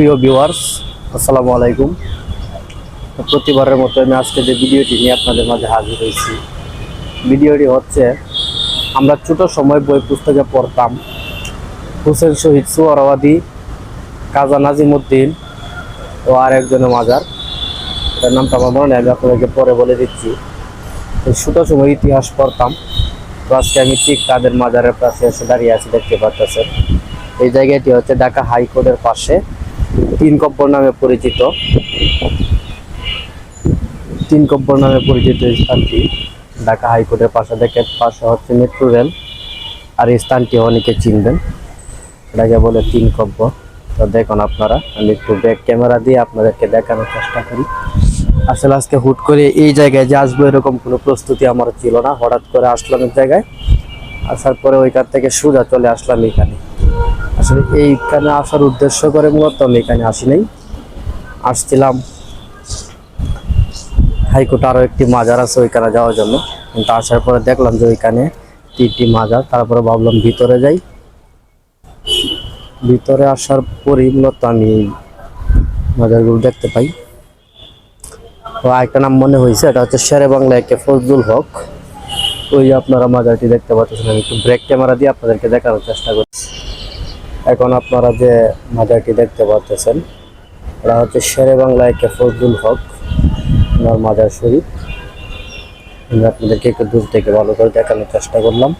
প্রিয় ভিউয়ার্স আসসালামু আলাইকুম। প্রতিবারের মতো আমি আজকে যে ভিডিওটি নিয়ে আপনাদের মাঝে হাজির হয়েছি, ভিডিওটি হচ্ছে আমরা ছোট সময় বই পুস্তকে পড়তাম। হুসেন শহীদ সুয়ারাবাদী, কাজা নাজিমুদ্দিন ও আর একজনের মাজার। এটার নামটা আমার মনে আমি আপনাদেরকে পরে বলে দিচ্ছি। ছোট সময় ইতিহাস পড়তাম। তো আজকে আমি ঠিক তাদের মাজারের পাশে এসে দাঁড়িয়ে আছি, দেখতে পাচ্ছেন এই জায়গাটি হচ্ছে ঢাকা হাইকোর্টের পাশে। তিন কব্বর নামে পরিচিত। তিন কব্বর নামে পরিচিত স্থানটি ঢাকা হাইকোর্টের পাশে দেখে পাশে হচ্ছে মেট্রো রেল। আর এই স্থানটি অনেকে চিনবেন। এটাকে বলে তিন কব্বর। তো দেখুন আপনারা, আমি একটু ব্যাক ক্যামেরা দিয়ে আপনাদেরকে দেখানোর চেষ্টা করি। আসলে আজকে হুট করে এই জায়গায় যে আসব এরকম কোনো প্রস্তুতি আমার ছিল না। হঠাৎ করে আসলাম জায়গায়। আসার পরে ওইখান থেকে সোজা চলে আসলাম এখানে। আসলে এইখানে আসার উদ্দেশ্য করে মূলত আমি এখানে আসি নাই। আসছিলাম হাইকোর্টে আরও একটি মাজার আছে ওইখানে যাওয়ার জন্য। কিন্তু আসার পরে দেখলাম যে ওইখানে তিনটি মাজার, তারপরে ভাবলাম ভিতরে যাই। ভিতরে আসার পরই মূলত আমি মাজারগুলো দেখতে পাই। তো একটা নাম মনে হয়েছে, এটা হচ্ছে শেরে বাংলা একে ফজলুল হক। ওই আপনারা মাজারটি দেখতে পাচ্ছেন, আমি একটু ব্রেক ক্যামেরা দিয়ে আপনাদেরকে দেখানোর চেষ্টা করছি। এখন আপনারা যে মাজারটি দেখতে পাচ্ছেন এটা হচ্ছে শেরে বাংলা একে ফজলুল হক ওনার মাজার শরীফ। আমি আপনাদেরকে একটু দূর থেকে ভালো করে দেখানোর চেষ্টা করলাম।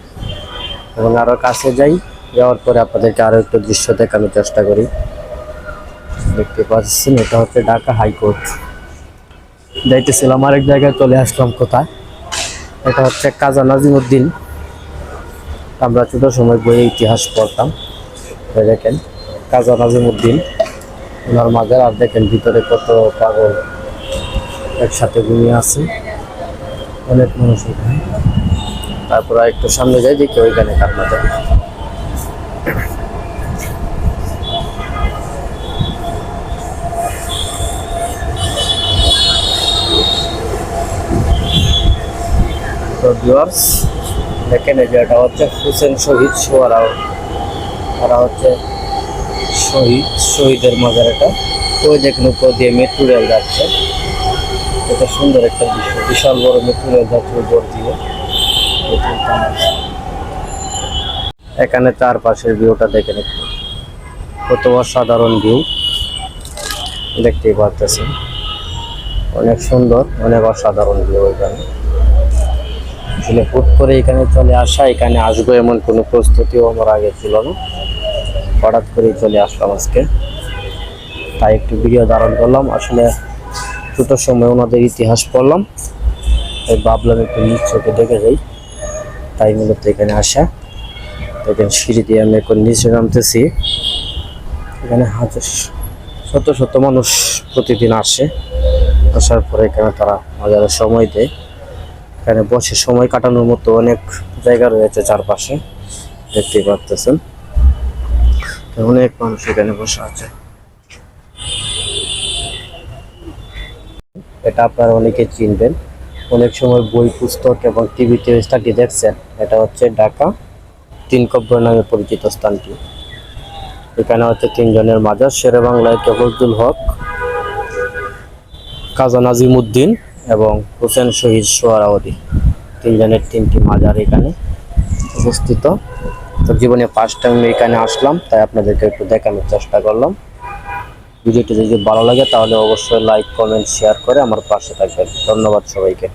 এবং আরও কাছে যাই, যাওয়ার পরে আপনাদেরকে আরও একটু দৃশ্য দেখানোর চেষ্টা করি। দেখতে পাচ্ছেন, এটা হচ্ছে ঢাকা হাইকোর্ট। যাইতেছিলাম আরেক জায়গায়, চলে আসলাম কোথায়? এটা হচ্ছে কাজা নাজিমুদ্দিন। আমরা ছোট সময় বইয়ে ইতিহাস পড়তাম। দেখেন, কাজা নাজিমুদ্দিন, ওনার মাজার, আর দেখেন ভিতরে কত পাগল একসাথে ঘুমিয়ে আছে। অনেক মানুষ এখানে তারপর একটু সামনে যাই, দেখি ওইখানে কার মাজার। তো দেখেন এই এটা হচ্ছে হুসেন শহীদ সোয়ারাও। তারা হচ্ছে শহীদ, শহীদের মাজার এটা। ওই দেখেন উপর দিয়ে মেট্রো রেল যাচ্ছে। এটা সুন্দর একটা দৃশ্য। বিশাল বড় মেট্রো রেল যাচ্ছে উপর দিয়ে। এখানে চারপাশের ভিউটা দেখে একটু কত অসাধারণ ভিউ দেখতেই পাচ্ছেন অনেক সুন্দর, অনেক অসাধারণ ভিউ এখানে। আসলে হুট করে এখানে চলে আসা, এখানে আসব এমন কোনো প্রস্তুতিও আমার আগে ছিল না। হঠাৎ করেই চলে আসলাম আজকে। তাই একটু ভিডিও ধারণ করলাম। আসলে ছোট সময় ওনাদের ইতিহাস পড়লাম। তাই ভাবলাম একটু নিজ চোখে দেখে যাই। তাই মূলত এখানে আসা। দেখেন সিঁড়ি দিয়ে আমি এখন নিচে নামতেছি। এখানে হাজার শত শত মানুষ প্রতিদিন আসে। আসার পরে এখানে তারা মজার সময় দেয়। এখানে বসে সময় কাটানোর মতো অনেক জায়গা রয়েছে চারপাশে। দেখতেই পারতেছেন। অনেক মানুষ এখানে বসে আছে। এটা আপনারা অনেকে চিনবেন। অনেক সময় বই, পুস্তক এবং টিভিতে স্থানটি দেখছেন। এটা হচ্ছে ঢাকা তিন কব্বর নামে পরিচিত স্থানটি। এখানে হচ্ছে তিনজনের মাজার, শেরে বাংলায় কেবলদুল হক, কাজা নাজিমুদ্দিন এবং হোসেন শহীদ সোয়ারাওয়াদি তিনজনের তিনটি মাজার এখানে অবস্থিত। তো জীবনে ফার্স্ট টাইম এখানে আসলাম, তাই আপনাদেরকে একটু দেখানোর চেষ্টা করলাম। ভিডিওটি যদি ভালো লাগে, তাহলে অবশ্যই লাইক কমেন্ট শেয়ার করে আমার পাশে থাকবেন। ধন্যবাদ সবাইকে।